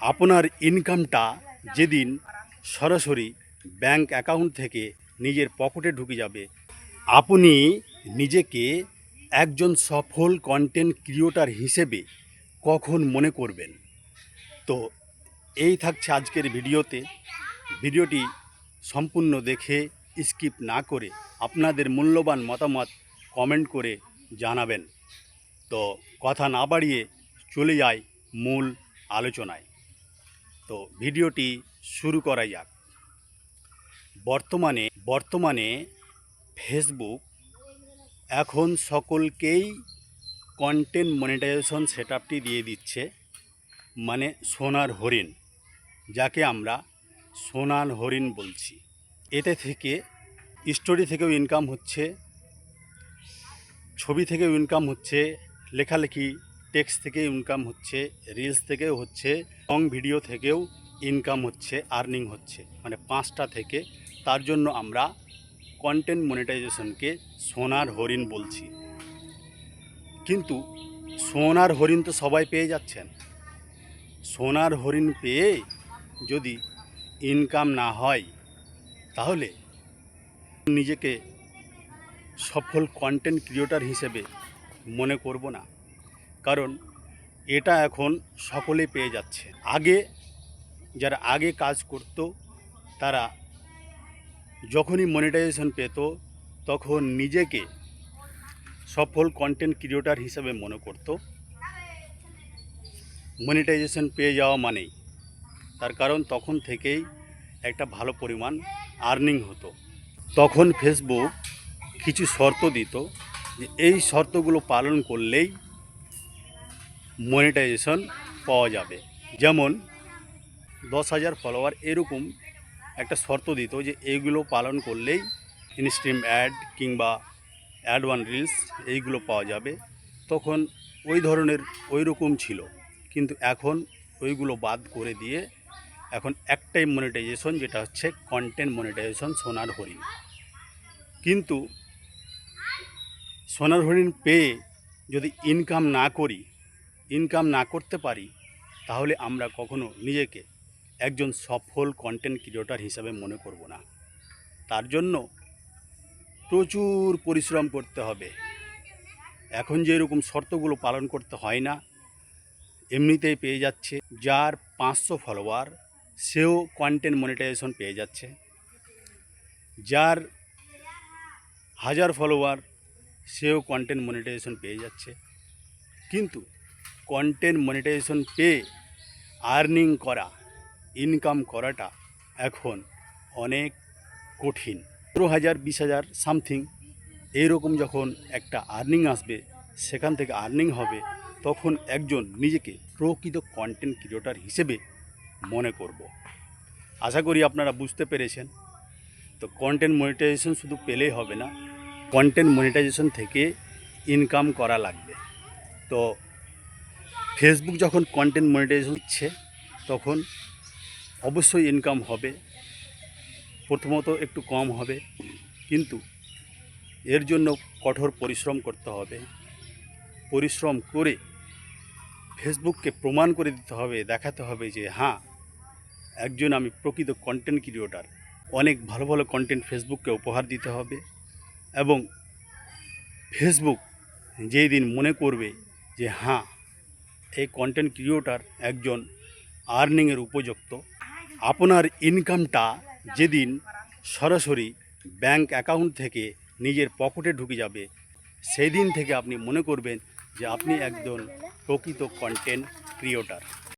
আপনার ইনকামটা যেদিন সরাসরি ব্যাংক অ্যাকাউন্ট থেকে নিজের পকেটে ঢুকে যাবে, আপনি নিজেকে একজন সফল কন্টেন্ট ক্রিয়েটর হিসেবে কখন মনে করবেন? তো এই থাকছে আজকের ভিডিওতে। ভিডিওটি সম্পূর্ণ দেখে স্কিপ না করে আপনাদের মূল্যবান মতামত কমেন্ট করে জানাবেন। তো কথা না বাড়িয়ে চলে যায় মূল আলোচনায়। তো ভিডিওটি শুরু করা যাক। বর্তমানে বর্তমানে ফেসবুক এখন সকলকেই কন্টেন্ট মনিটাইজেশন সেট দিয়ে দিচ্ছে মানে সোনার হরিণ, যাকে আমরা সোনার হরিণ বলছি। এতে থেকে স্টোরি থেকেও ইনকাম হচ্ছে, ছবি থেকেও ইনকাম হচ্ছে, লেখালেখি টেক্সট থেকে ইনকাম হচ্ছে রিলস থেকেও হচ্ছে লং ভিডিও থেকেও ইনকাম হচ্ছে আর্নিং হচ্ছে। মানে পাঁচটা থেকে, তার জন্য আমরা কন্টেন্ট মনিটাইজেশনকে সোনার হরিণ বলছি। কিন্তু সোনার হরিণ তো সবাই পেয়ে যাচ্ছেন। সোনার হরিণ পেয়ে যদি ইনকাম না হয়, তাহলে নিজেকে সফল কন্টেন্ট ক্রিয়েটার হিসেবে মনে করব না। কারণ এটা এখন সকলে পেয়ে যাচ্ছে। আগে যারা আগে কাজ করত, তারা যখনই মনিটাইজেশন পেত, তখন নিজেকে সফল কন্টেন্ট ক্রিয়েটার হিসেবে মনে করত। মনিটাইজেশন পেয়ে যাওয়া মানেই। তার কারণ তখন থেকেই একটা ভালো পরিমাণ আর্নিং হতো। তখন ফেসবুক কিছু শর্ত দিত যে, এই শর্তগুলো পালন করলেই মনিটাইজেশন পাওয়া যাবে। যেমন, দশ হাজার ফলোয়ার এরকম একটা শর্ত দিত যে, এইগুলো পালন করলেই ইনস্ট্রিম অ্যাড কিংবা অ্যাড ওয়ান রিলস এইগুলো পাওয়া যাবে। তখন ওই ধরনের ওই রকম ছিল। কিন্তু এখন ওইগুলো বাদ করে দিয়ে এখন একটাই মনিটাইজেশন যেটা হচ্ছে কন্টেন্ট মনিটাইজেশন সোনার হরিণ। কিন্তু সোনার হরিণ পেয়ে যদি ইনকাম না করি ইনকাম না করতে পারি, তাহলে আমরা কখনো নিজেকে একজন সফল কন্টেন্ট ক্রিয়েটর হিসাবে মনে করব না। তার জন্য প্রচুর পরিশ্রম করতে হবে। এখন যে এরকম শর্তগুলো পালন করতে হয় না, এমনিতেই পেয়ে যাচ্ছে। যার পাঁচশো ফলোয়ার সেও কন্টেন্ট মনিটাইজেশন পেয়ে যাচ্ছে। যার হাজার ফলোয়ার সেও কন্টেন্ট মনিটাইজেশন পেয়ে যাচ্ছে। কিন্তু কন্টেন্ট মনিটাইজেশন পেয়ে আর্নিং করা ইনকাম করাটা এখন অনেক কঠিন। পনেরো হাজার, বিশ হাজার সামথিং এইরকম যখন একটা আর্নিং আসবে, সেখান থেকে আর্নিং হবে, তখন একজন নিজেকে প্রকৃত কন্টেন্ট ক্রিয়েটর হিসেবে মনে করব। আশা করি আপনারা বুঝতে পেরেছেন। তো কন্টেন্ট মনিটাইজেশন শুধু পেলেই হবে না কন্টেন্ট মনিটাইজেশন থেকে ইনকাম করা লাগবে। তো ফেসবুক যখন কন্টেন্ট মনিটাইজেশন হচ্ছে, তখন অবশ্যই ইনকাম হবে। প্রথমত একটু কম হবে। কিন্তু এর জন্য কঠোর পরিশ্রম করতে হবে। পরিশ্রম করে ফেসবুককে প্রমাণ করে দিতে হবে, দেখাতে হবে যে হ্যাঁ একজন আমি প্রকৃত কন্টেন্ট ক্রিয়েটার অনেক ভালো ভালো কন্টেন্ট ফেসবুককে উপহার দিতে হবে এবং ফেসবুক যেই দিন মনে করবে যে হ্যাঁ এই কন্টেন্ট ক্রিয়েটার একজন আর্নিংয়ের উপযুক্ত। আপনার ইনকামটা যেদিন সরাসরি ব্যাংক অ্যাকাউন্ট থেকে নিজের পকেটে ঢুকে যাবে সেই দিন থেকে আপনি মনে করবেন যে আপনি একজন প্রকৃত কন্টেন্ট ক্রিয়েটার